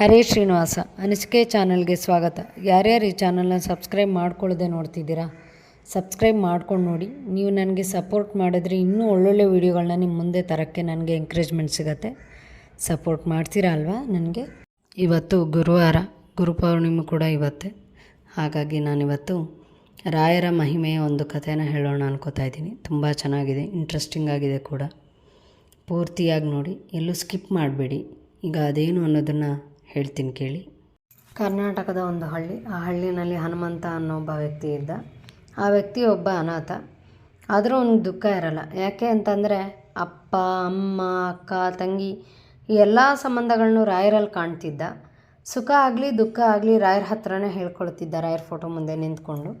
ಹರೇ ಶ್ರೀನಿವಾಸ, ಅನಿಸಿಕೆ ಚಾನಲ್ಗೆ ಸ್ವಾಗತ. ಯಾರ್ಯಾರು ಈ ಚಾನಲ್ನ ಸಬ್ಸ್ಕ್ರೈಬ್ ಮಾಡ್ಕೊಳ್ಳದೆ ನೋಡ್ತಿದ್ದೀರಾ, ಸಬ್ಸ್ಕ್ರೈಬ್ ಮಾಡ್ಕೊಂಡು ನೋಡಿ. ನೀವು ನನಗೆ ಸಪೋರ್ಟ್ ಮಾಡಿದ್ರೆ ಇನ್ನೂ ಒಳ್ಳೊಳ್ಳೆ ವೀಡಿಯೋಗಳನ್ನ ನಿಮ್ಮ ಮುಂದೆ ತರೋಕ್ಕೆ ನನಗೆ ಎಂಕರೇಜ್ಮೆಂಟ್ ಸಿಗತ್ತೆ. ಸಪೋರ್ಟ್ ಮಾಡ್ತೀರಾ ಅಲ್ವಾ ನನಗೆ? ಇವತ್ತು ಗುರುವಾರ ಗುರುಪೌರ್ಣಿಮೆ ಕೂಡ ಇವತ್ತೆ. ಹಾಗಾಗಿ ನಾನಿವತ್ತು ರಾಯರ ಮಹಿಮೆಯ ಒಂದು ಕಥೆನ ಹೇಳೋಣ ಅನ್ಕೋತಾ ಇದ್ದೀನಿ. ತುಂಬ ಚೆನ್ನಾಗಿದೆ ಇಂಟ್ರೆಸ್ಟಿಂಗ್ ಆಗಿದೆ ಕೂಡ. ಪೂರ್ತಿಯಾಗಿ ನೋಡಿ, ಎಲ್ಲೂ ಸ್ಕಿಪ್ ಮಾಡಬೇಡಿ. ಈಗ ಅದೇನು ಅನ್ನೋದನ್ನು ಹೇಳ್ತೀನಿ ಕೇಳಿ. ಕರ್ನಾಟಕದ ಒಂದು ಹಳ್ಳಿ. ಆ ಹಳ್ಳಿನಲ್ಲಿ ಹನುಮಂತ ಅನ್ನೋ ಒಬ್ಬ ವ್ಯಕ್ತಿ ಇದ್ದ. ಆ ವ್ಯಕ್ತಿ ಒಬ್ಬ ಅನಾಥ. ಆದರೂ ಅವ್ನಿಗೆ ದುಃಖ ಇರಲ್ಲ. ಯಾಕೆ ಅಂತಂದರೆ ಅಪ್ಪ, ಅಮ್ಮ, ಅಕ್ಕ, ತಂಗಿ ಈ ಎಲ್ಲ ಸಂಬಂಧಗಳನ್ನು ರಾಯರಲ್ಲಿ ಕಾಣ್ತಿದ್ದ. ಸುಖ ಆಗಲಿ, ದುಃಖ ಆಗಲಿ ರಾಯರ ಹತ್ರನೇ ಹೇಳ್ಕೊಳ್ತಿದ್ದ, ರಾಯರ ಫೋಟೋ ಮುಂದೆ ನಿಂತ್ಕೊಂಡು.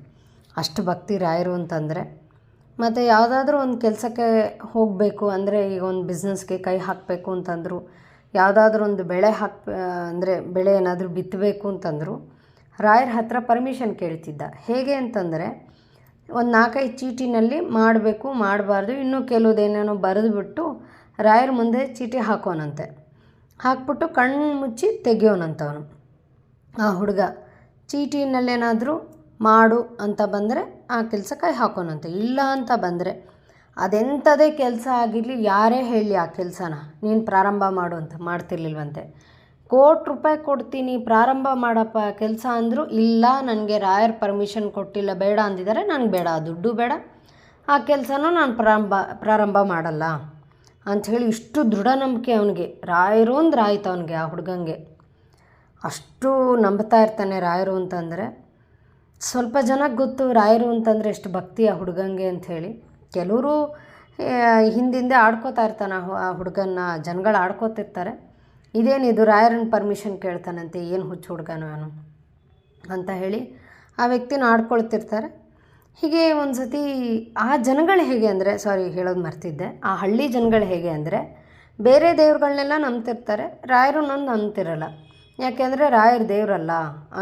ಅಷ್ಟು ಭಕ್ತಿ ರಾಯರು ಅಂತಂದರೆ. ಮತ್ತು ಯಾವುದಾದ್ರೂ ಒಂದು ಕೆಲಸಕ್ಕೆ ಹೋಗಬೇಕು ಅಂದರೆ ಈಗ ಒಂದು ಬಿಸ್ನೆಸ್ಗೆ ಕೈ ಹಾಕಬೇಕು ಅಂತಂದರು. ಯಾವುದಾದ್ರೂ ಒಂದು ಬೆಳೆ ಹಾಕ್ ಅಂದರೆ ಬೆಳೆ ಏನಾದರೂ ಬಿತ್ತಬೇಕು ಅಂತಂದರು, ರಾಯರ ಹತ್ರ ಪರ್ಮಿಷನ್ ಕೇಳ್ತಿದ್ದ. ಹೇಗೆ ಅಂತಂದರೆ, ಒಂದು ನಾಲ್ಕೈದು ಚೀಟಿನಲ್ಲಿ ಮಾಡಬೇಕು, ಮಾಡಬಾರ್ದು, ಇನ್ನೂ ಕೆಲವುದೇನೇನೋ ಬರೆದುಬಿಟ್ಟು ರಾಯರ ಮುಂದೆ ಚೀಟಿ ಹಾಕೋನಂತೆ. ಹಾಕ್ಬಿಟ್ಟು ಕಣ್ಣು ಮುಚ್ಚಿ ತೆಗಿಯೋನಂತವನು. ಆ ಹುಡುಗ ಚೀಟಿನಲ್ಲೇನಾದರೂ ಮಾಡು ಅಂತ ಬಂದರೆ ಆ ಕೆಲಸ ಕೈ ಹಾಕೋನಂತೆ. ಇಲ್ಲ ಅಂತ ಬಂದರೆ ಅದೆಂಥದೇ ಕೆಲಸ ಆಗಿರಲಿ, ಯಾರೇ ಹೇಳಿ ಆ ಕೆಲಸನ. ನೀನು ಪ್ರಾರಂಭ ಮಾಡು ಅಂತ ಮಾಡ್ತಿರ್ಲಿಲ್ವಂತೆ. ಕೋಟಿ ರೂಪಾಯಿ ಕೊಡ್ತೀನಿ, ಪ್ರಾರಂಭ ಮಾಡಪ್ಪ, ಕೆಲಸ ಅಂದರೂ, ಇಲ್ಲ, ನನಗೆ ರಾಯರ್ ಪರ್ಮಿಷನ್ ಕೊಟ್ಟಿಲ್ಲ, ಬೇಡ ಅಂದಿದ್ದಾರೆ ನನಗೆ ಬೇಡ ದುಡ್ಡು ಬೇಡ. ಆ ಕೆಲಸನೂ ನಾನು ಪ್ರಾರಂಭ ಪ್ರಾರಂಭ ಮಾಡಲ್ಲ ಅಂಥೇಳಿ ಇಷ್ಟು ದೃಢ ನಂಬಿಕೆ ಅವನಿಗೆ. ರಾಯರು ಅಂದ್ರೆ ಆಯ್ತು ಅವನಿಗೆ ಆ ಹುಡುಗಂಗೆ. ಅಷ್ಟು ನಂಬ್ತಾ ಇರ್ತಾನೆ ರಾಯರು ಅಂತಂದರೆ. ಸ್ವಲ್ಪ ಜನಕ್ಕೆ ಗೊತ್ತು ರಾಯರು ಅಂತಂದರೆ ಎಷ್ಟು ಭಕ್ತಿ ಆ ಹುಡುಗಂಗೆ ಅಂಥೇಳಿ ಕೆಲವರು ಹಿಂದಿಂದೆ ಆಡ್ಕೋತಾ ಇರ್ತಾನೆ ಆ ಹುಡುಗನ್ನ, ಜನಗಳು ಆಡ್ಕೋತಿರ್ತಾರೆ. ಇದೇನಿದು ರಾಯರನ್ನ ಪರ್ಮಿಷನ್ ಕೇಳ್ತಾನಂತೆ, ಏನು ಹುಚ್ಚು ಹುಡುಗನೋ ನಾನು ಅಂತ ಹೇಳಿ ಆ ವ್ಯಕ್ತಿನ ಆಡ್ಕೊಳ್ತಿರ್ತಾರೆ. ಹೀಗೆ ಒಂದು ಸತಿ ಆ ಜನಗಳು ಹೇಗೆ ಅಂದರೆ ಸಾರಿ ಹೇಳೋದು ಮರ್ತಿದ್ದೆ, ಆ ಹಳ್ಳಿ ಜನಗಳು ಹೇಗೆ ಅಂದರೆ, ಬೇರೆ ದೇವ್ರುಗಳನ್ನೆಲ್ಲ ನಂಬ್ತಿರ್ತಾರೆ ರಾಯರನ್ನೊಂದು ನಂಬ್ತಿರಲ್ಲ. ಯಾಕೆಂದರೆ ರಾಯರ ದೇವರಲ್ಲ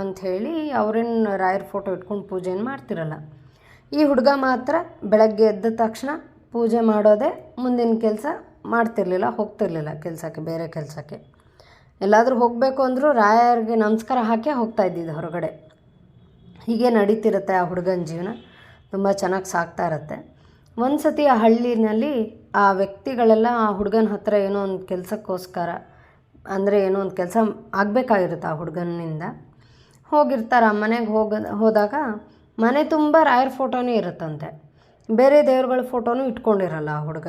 ಅಂಥೇಳಿ ಅವ್ರೇನು ರಾಯರ ಫೋಟೋ ಇಟ್ಕೊಂಡು ಪೂಜೆಯನ್ನು ಮಾಡ್ತಿರಲ್ಲ. ಈ ಹುಡುಗ ಮಾತ್ರ ಬೆಳಗ್ಗೆ ಎದ್ದ ತಕ್ಷಣ ಪೂಜೆ ಮಾಡೋದೇ ಮುಂದಿನ ಕೆಲಸ ಮಾಡ್ತಿರ್ಲಿಲ್ಲ, ಹೋಗ್ತಿರ್ಲಿಲ್ಲ ಕೆಲಸಕ್ಕೆ, ಬೇರೆ ಕೆಲಸಕ್ಕೆ. ಎಲ್ಲಾದರೂ ಹೋಗಬೇಕು ಅಂದರೂ ರಾಯರಿಗೆ ನಮಸ್ಕಾರ ಹಾಕಿ ಹೋಗ್ತಾ ಇದ್ದಿದ್ದು ಹೊರಗಡೆ. ಹೀಗೆ ನಡೀತಿರುತ್ತೆ ಆ ಹುಡುಗನ ಜೀವನ. ತುಂಬ ಚೆನ್ನಾಗಿ ಸಾಗ್ತಾ ಇರುತ್ತೆ. ಒಂದು ಸತಿ ಆ ಹಳ್ಳಿನಲ್ಲಿ ಆ ವ್ಯಕ್ತಿಗಳೆಲ್ಲ ಆ ಹುಡುಗನ ಹತ್ರ ಏನೋ ಒಂದು ಕೆಲಸಕ್ಕೋಸ್ಕರ, ಅಂದರೆ ಏನೋ ಒಂದು ಕೆಲಸ ಆಗಬೇಕಾಗಿರುತ್ತೆ ಆ ಹುಡುಗನಿಂದ. ಹೋಗಿರ್ತಾರೆ, ಆ ಮನೆಗೆ ಹೋಗ, ಹೋದಾಗ ಮನೆ ತುಂಬ ರಾಯರ ಫೋಟೋನೇ ಇರುತ್ತಂತೆ. ಬೇರೆ ದೇವ್ರುಗಳ ಫೋಟೋನೂ ಇಟ್ಕೊಂಡಿರಲ್ಲ ಆ ಹುಡುಗ.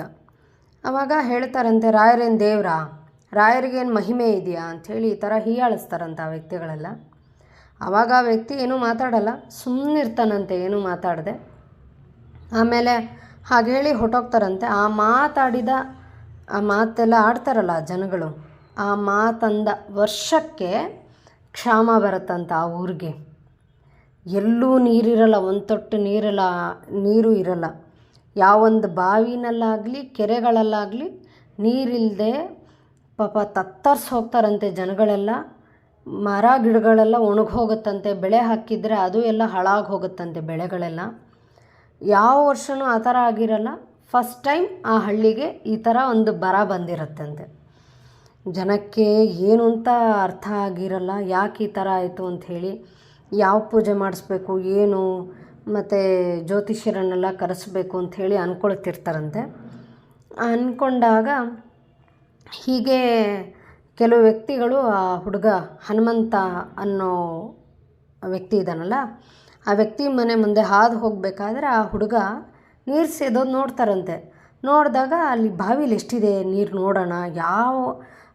ಆವಾಗ ಹೇಳ್ತಾರಂತೆ, ರಾಯರೇನು ದೇವ್ರಾ? ರಾಯರಿಗೇನು ಮಹಿಮೆ ಇದೆಯಾ? ಅಂಥೇಳಿ ಈ ಥರ ಹೀಯಾಳಿಸ್ತಾರಂತೆ ಆ ವ್ಯಕ್ತಿಗಳೆಲ್ಲ. ಆವಾಗ ಆ ವ್ಯಕ್ತಿ ಏನೂ ಮಾತಾಡಲ್ಲ ಸುಮ್ಮನಿರ್ತಾನಂತೆ ಏನೂ ಮಾತಾಡದೆ. ಆಮೇಲೆ ಹಾಗೆ ಹೇಳಿ ಹೊಟ್ಟೋಗ್ತಾರಂತೆ ಆ ಮಾತಾಡಿದ, ಆ ಮಾತೆಲ್ಲ ಆಡ್ತಾರಲ್ಲ ಜನಗಳು, ಆ ಮಾತಂದ ವರ್ಷಕ್ಕೆ ಕ್ಷಾಮ ಬರುತ್ತಂತ ಆ ಊರಿಗೆ. ಎಲ್ಲೂ ನೀರಿರಲ್ಲ ಒಂದು ತೊಟ್ಟು ನೀರಲ್ಲ, ನೀರು ಇರಲ್ಲ. ಯಾವೊಂದು ಬಾವಿನಲ್ಲಾಗಲಿ, ಕೆರೆಗಳಲ್ಲಾಗಲಿ ನೀರಿಲ್ಲದೆ ಪಾಪ ತತ್ತರಿಸಿ ಹೋಗ್ತಾರಂತೆ ಜನಗಳೆಲ್ಲ. ಮರ, ಗಿಡಗಳೆಲ್ಲ ಒಣಗಿ ಹೋಗುತ್ತಂತೆ ಬೆಳೆ ಹಾಕಿದರೆ ಅದು ಎಲ್ಲ ಹಾಳಾಗಿ ಹೋಗುತ್ತಂತೆ ಬೆಳೆಗಳೆಲ್ಲ. ಯಾವ ವರ್ಷವೂ ಆ ಥರ ಆಗಿರಲ್ಲ. ಫಸ್ಟ್ ಟೈಮ್ ಆ ಹಳ್ಳಿಗೆ ಈ ಥರ ಒಂದು ಬರ ಬಂದಿರತ್ತಂತೆ. ಜನಕ್ಕೆ ಏನು ಅಂತ ಅರ್ಥ ಆಗಿರಲ್ಲ, ಯಾಕೆ ಈ ಥರ ಆಯಿತು ಅಂಥೇಳಿ. ಯಾವ ಪೂಜೆ ಮಾಡಿಸ್ಬೇಕು, ಏನು, ಮತ್ತು ಜ್ಯೋತಿಷ್ಯರನ್ನೆಲ್ಲ ಕರೆಸ್ಬೇಕು ಅಂಥೇಳಿ ಅಂದ್ಕೊಳ್ತಿರ್ತಾರಂತೆ ಅಂದ್ಕೊಂಡಾಗ ಹೀಗೆ ಕೆಲವು ವ್ಯಕ್ತಿಗಳು ಆ ಹುಡುಗ ಹನುಮಂತ ಅನ್ನೋ ವ್ಯಕ್ತಿ ಇದ್ದಾನಲ್ಲ, ಆ ವ್ಯಕ್ತಿ ಮನೆ ಮುಂದೆ ಹಾದು ಹೋಗಬೇಕಾದ್ರೆ ಆ ಹುಡುಗ ನೀರು ಸೇದೋದು ನೋಡ್ತಾರಂತೆ. ನೋಡಿದಾಗ ಅಲ್ಲಿ ಬಾವಿಲಿ ಎಷ್ಟಿದೆ ನೀರು ನೋಡೋಣ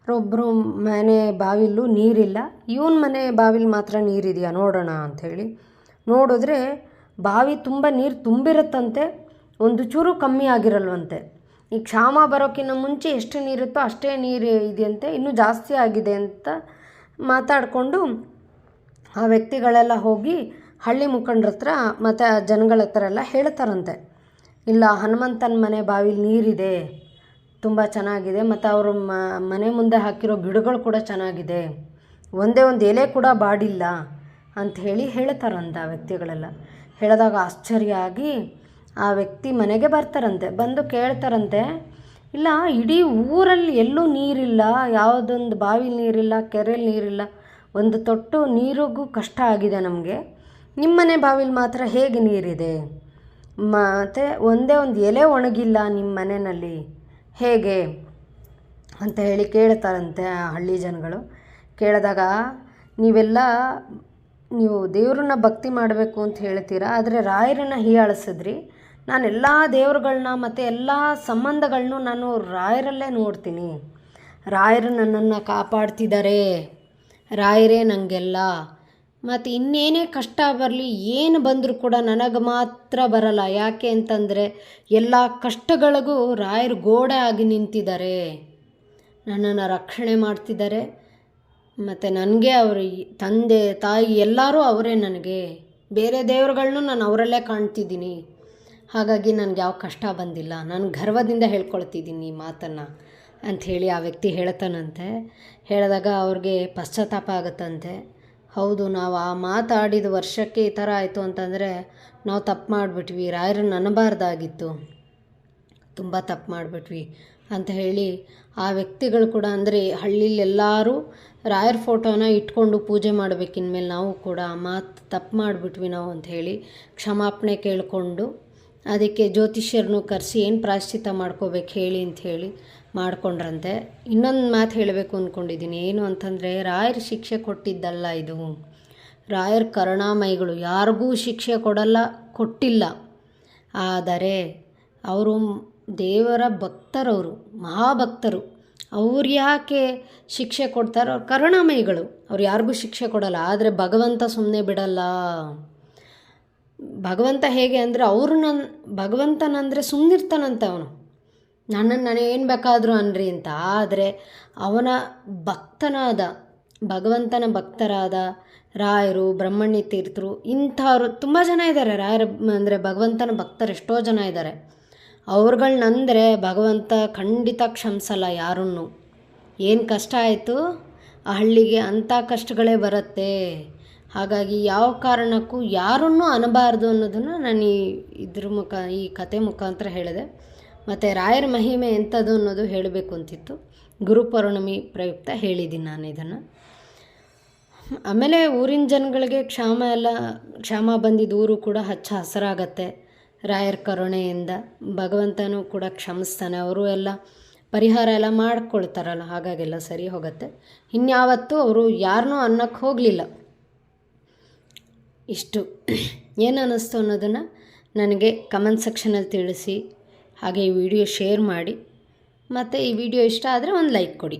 ಯಾರೊಬ್ಬರು ಮನೆ ಬಾವಿಲೂ ನೀರಿಲ್ಲ. ಇವನ ಮನೆ ಬಾವಿಲಿ ಮಾತ್ರ ನೀರಿದೆಯಾ ನೋಡೋಣ ಅಂಥೇಳಿ. ನೋಡಿದ್ರೆ ಬಾವಿ ತುಂಬ ನೀರು ತುಂಬಿರುತ್ತಂತೆ, ಒಂದು ಚೂರು ಕಮ್ಮಿ ಆಗಿರಲ್ವಂತೆ. ಈ ಕ್ಷಾಮ ಬರೋಕ್ಕಿಂತ ಮುಂಚೆ ಎಷ್ಟು ನೀರುತ್ತೋ ಅಷ್ಟೇ ನೀರು ಇದೆಯಂತೆ, ಇನ್ನೂ ಜಾಸ್ತಿ ಆಗಿದೆ ಅಂತ ಮಾತಾಡಿಕೊಂಡು ಆ ವ್ಯಕ್ತಿಗಳೆಲ್ಲ ಹೋಗಿ ಹಳ್ಳಿ ಮುಖಂಡ್ರ ಹತ್ರ ಮತ್ತು ಜನಗಳ ಹತ್ರ ಎಲ್ಲ ಹೇಳ್ತಾರಂತೆ. ಇಲ್ಲ, ಹನುಮಂತನ ಮನೆ ಬಾವಿಲಿ ನೀರಿದೆ ತುಂಬ ಚೆನ್ನಾಗಿದೆ. ಮತ್ತು ಅವರು ಮನೆ ಮುಂದೆ ಹಾಕಿರೋ ಗಿಡಗಳು ಕೂಡ ಚೆನ್ನಾಗಿದೆ. ಒಂದೇ ಒಂದು ಎಲೆ ಕೂಡ ಬಾಡಿಲ್ಲ ಅಂತ ಹೇಳಿ ಹೇಳ್ತಾರಂತೆ ಆ ವ್ಯಕ್ತಿಗಳೆಲ್ಲ. ಹೇಳಿದಾಗ ಆಶ್ಚರ್ಯ ಆಗಿ ಆ ವ್ಯಕ್ತಿ ಮನೆಗೆ ಬರ್ತಾರಂತೆ. ಬಂದು ಕೇಳ್ತಾರಂತೆ, ಇಲ್ಲ, ಇಡೀ ಊರಲ್ಲಿ ಎಲ್ಲೂ ನೀರಿಲ್ಲ. ಯಾವುದೊಂದು ಬಾವಿಲಿ ನೀರಿಲ್ಲ ಕೆರೆಯಲ್ಲಿ ನೀರಿಲ್ಲ. ಒಂದು ತೊಟ್ಟು ನೀರಿಗೂ ಕಷ್ಟ ಆಗಿದೆ ನಮಗೆ. ನಿಮ್ಮನೆ ಬಾವಿಲಿ ಮಾತ್ರ ಹೇಗೆ ನೀರಿದೆ? ಮತ್ತು, ಒಂದೇ ಒಂದು ಎಲೆ ಒಣಗಿಲ್ಲ ನಿಮ್ಮ ಮನೆಯಲ್ಲಿ ಹೇಗೆ ಅಂತ ಹೇಳಿ ಕೇಳ್ತಾರಂತೆ ಆ ಹಳ್ಳಿ ಜನಗಳು. ಕೇಳಿದಾಗ, ನೀವೆಲ್ಲ, ನೀವು ದೇವ್ರನ್ನ ಭಕ್ತಿ ಮಾಡಬೇಕು ಅಂತ ಹೇಳ್ತೀರಾ? ಆದರೆ ರಾಯರನ್ನ ಹೀಯಾಳಿಸಿದ್ರಿ. ನಾನು ಎಲ್ಲ ದೇವ್ರುಗಳನ್ನ ಮತ್ತು ಎಲ್ಲ ಸಂಬಂಧಗಳನ್ನೂ ನಾನು ರಾಯರಲ್ಲೇ ನೋಡ್ತೀನಿ. ರಾಯರು ನನ್ನನ್ನು ಕಾಪಾಡ್ತಿದ್ದಾರೆ ರಾಯರೇ ನನಗೆಲ್ಲ ಮತ್ತು ಇನ್ನೇನೇ ಕಷ್ಟ ಬರಲಿ, ಏನು ಬಂದರೂ ಕೂಡ ನನಗೆ ಮಾತ್ರ ಬರಲ್ಲ. ಯಾಕೆ ಅಂತಂದರೆ, ಎಲ್ಲ ಕಷ್ಟಗಳಿಗೂ ರಾಯರು ಗೋಡೆ ಆಗಿ ನಿಂತಿದ್ದಾರೆ. ನನ್ನನ್ನು ರಕ್ಷಣೆ ಮಾಡ್ತಿದ್ದಾರೆ. ಮತ್ತು ನನಗೆ ಅವರು ತಂದೆ, ತಾಯಿ ಎಲ್ಲರೂ ಅವರೇ ನನಗೆ. ಬೇರೆ ದೇವ್ರುಗಳ್ನೂ ನಾನು ಅವರಲ್ಲೇ ಕಾಣ್ತಿದ್ದೀನಿ. ಹಾಗಾಗಿ ನನಗೆ ಯಾವ ಕಷ್ಟ ಬಂದಿಲ್ಲ. ನಾನು ಗರ್ವದಿಂದ ಹೇಳ್ಕೊಳ್ತಿದ್ದೀನಿ ಈ ಮಾತನ್ನು ಅಂಥೇಳಿ ಆ ವ್ಯಕ್ತಿ ಹೇಳ್ತಾನಂತೆ. ಹೇಳಿದಾಗ ಅವ್ರಿಗೆ ಪಶ್ಚಾತ್ತಾಪ ಆಗುತ್ತಂತೆ. ಹೌದು, ನಾವು ಆ ಮಾತಾಡಿದ ವರ್ಷಕ್ಕೆ ಈ ಥರ ಆಯಿತು ಅಂತಂದರೆ ನಾವು ತಪ್ಪು ಮಾಡಿಬಿಟ್ವಿ. ರಾಯರನ್ನು ಅನ್ನಬಾರ್ದಾಗಿತ್ತು ತುಂಬ ತಪ್ಪು ಮಾಡಿಬಿಟ್ವಿ ಅಂತ ಹೇಳಿ ಆ ವ್ಯಕ್ತಿಗಳು ಕೂಡ ಅಂದರೆ ಹಳ್ಳಿಲಿ ಎಲ್ಲರೂ ರಾಯರ ಫೋಟೋನ ಇಟ್ಕೊಂಡು ಪೂಜೆ ಮಾಡಬೇಕು ಇನ್ಮೇಲೆ ನಾವು ಕೂಡ ಆ ಮಾತು ತಪ್ಪು ಮಾಡಿಬಿಟ್ವಿ ನಾವು ಅಂತ ಹೇಳಿ ಕ್ಷಮಾಪಣೆ ಕೇಳಿಕೊಂಡು ಅದಕ್ಕೆ ಜ್ಯೋತಿಷ್ಯರನ್ನು ಕರೆಸಿ ಏನು ಪ್ರಾಶ್ಚಿತ ಮಾಡ್ಕೋಬೇಕು ಹೇಳಿ ಅಂತ ಹೇಳಿ ಮಾಡ್ಕೊಂಡ್ರಂತೆ. ಇನ್ನೊಂದು ಮಾತು ಹೇಳಬೇಕು ಅಂದ್ಕೊಂಡಿದ್ದೀನಿ ಏನು ಅಂತಂದರೆ, ರಾಯರ ಶಿಕ್ಷೆ ಕೊಟ್ಟಿದ್ದಲ್ಲ ಇದು. ರಾಯರ ಕರುಣಾಮಯಿಗಳು. ಯಾರಿಗೂ ಶಿಕ್ಷೆ ಕೊಡಲ್ಲ, ಕೊಟ್ಟಿಲ್ಲ. ಆದರೆ, ಅವರು ದೇವರ ಭಕ್ತರವರು ಮಹಾಭಕ್ತರು. ಅವ್ರು ಯಾಕೆ ಶಿಕ್ಷೆ ಕೊಡ್ತಾರೋ? ಅವ್ರು ಕರುಣಾಮಯಿಗಳು. ಅವ್ರು ಯಾರಿಗೂ ಶಿಕ್ಷೆ ಕೊಡಲ್ಲ. ಆದರೆ ಭಗವಂತ ಸುಮ್ಮನೆ ಬಿಡಲ್ಲ. ಭಗವಂತ ಹೇಗೆ ಅಂದರೆ, ಅವರು ನನ್ನ ಭಗವಂತನಂದರೆ ಸುಮ್ಮನಿರ್ತಾನಂತೆ ಅವನು. ನನ್ನನ್ನು ನಾನು ಏನು ಬೇಕಾದರೂ ಅನ್ರಿ ಅಂತ. ಆದರೆ ಅವನ ಭಕ್ತನಾದ, ಭಗವಂತನ ಭಕ್ತರಾದ ರಾಯರು, ಬ್ರಹ್ಮಣ್ಯ ತೀರ್ಥರು ಇಂಥವ್ರು ತುಂಬ ಜನ ಇದ್ದಾರೆ ರಾಯರ ಅಂದರೆ ಭಗವಂತನ ಭಕ್ತರು ಎಷ್ಟೋ ಜನ ಇದ್ದಾರೆ ಅವ್ರುಗಳನ್ನಂದರೆ ಭಗವಂತ ಖಂಡಿತ ಕ್ಷಮಿಸಲ್ಲ ಯಾರನ್ನು. ಏನು ಕಷ್ಟ ಆಯಿತು? ಆ ಹಳ್ಳಿಗೆ ಅಂಥ ಕಷ್ಟಗಳೇ ಬರುತ್ತೆ. ಹಾಗಾಗಿ ಯಾವ ಕಾರಣಕ್ಕೂ ಯಾರನ್ನೂ ಅನ್ನಬಾರ್ದು ಅನ್ನೋದನ್ನು ನಾನು ಈ ಇದ್ರ ಮುಖ, ಈ ಕತೆ ಮುಖಾಂತರ ಹೇಳಿದೆ. ಮತ್ತು ರಾಯರ ಮಹಿಮೆ ಎಂಥದ್ದು ಅನ್ನೋದು ಹೇಳಬೇಕು ಅಂತಿತ್ತು. ಗುರುಪೌರ್ಣಮಿ ಪ್ರಯುಕ್ತ ಹೇಳಿದ್ದೀನಿ ನಾನು ಇದನ್ನು. ಆಮೇಲೆ ಊರಿನ ಜನಗಳಿಗೆ ಕ್ಷಾಮ ಎಲ್ಲ, ಕ್ಷಾಮ ಬಂದಿದ್ದ ಊರು ಕೂಡ ಹಚ್ಚ ಹಸರಾಗತ್ತೆ. ರಾಯರ ಕರುಣೆಯಿಂದ ಭಗವಂತನೂ ಕೂಡ ಕ್ಷಮಿಸ್ತಾನೆ. ಅವರು ಎಲ್ಲ ಪರಿಹಾರ ಎಲ್ಲ ಮಾಡ್ಕೊಳ್ತಾರಲ್ಲ, ಹಾಗಾಗೆಲ್ಲ ಸರಿ ಹೋಗುತ್ತೆ. ಇನ್ಯಾವತ್ತೂ ಅವರು ಯಾರನ್ನೂ ಅನ್ನಕ್ಕೆ ಹೋಗಲಿಲ್ಲ. ಇಷ್ಟು. ಏನು ಅನ್ನಿಸ್ತು ಅನ್ನೋದನ್ನು ನನಗೆ ಕಮೆಂಟ್ ಸೆಕ್ಷನಲ್ಲಿ ತಿಳಿಸಿ. ಹಾಗೆ ಈ ವಿಡಿಯೋ ಶೇರ್ ಮಾಡಿ. ಮತ್ತು ಈ ವಿಡಿಯೋ ಇಷ್ಟ ಆದರೆ ಒಂದು ಲೈಕ್ ಕೊಡಿ.